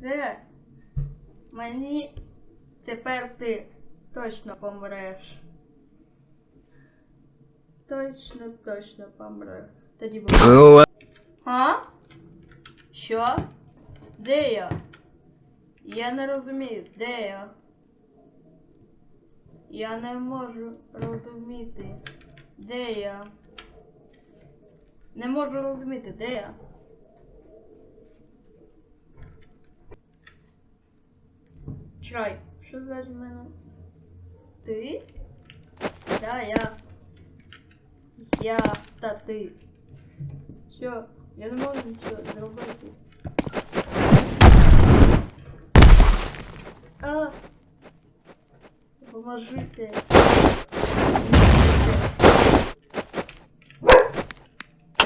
Де? Мені тепер ти точно помреш. Точно, точно помреш. Тоді буде. А? Що? Де я? Я не розумію, де я? Я не можу розуміти, де я? Не можу розуміти, де я? Чекай, що за мене? Ти? Да, я. Я та ти. Що? Я не можу нічого зробити. А! Поможите.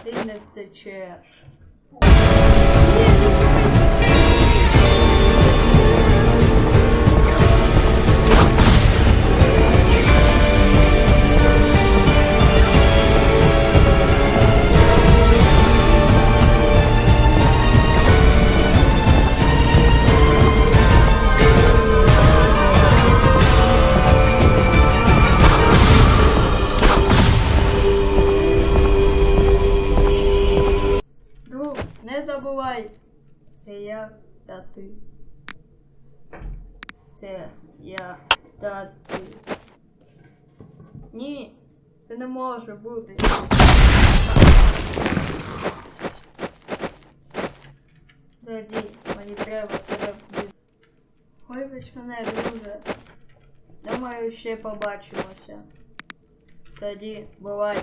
Ти не втечеш. Забувай. Це я та ти. Це я та ти. Ні, це не може бути. Тоді, мені треба тебе вбити. Вибач мене, друже. Думаю, ще побачимося. Тоді бувай.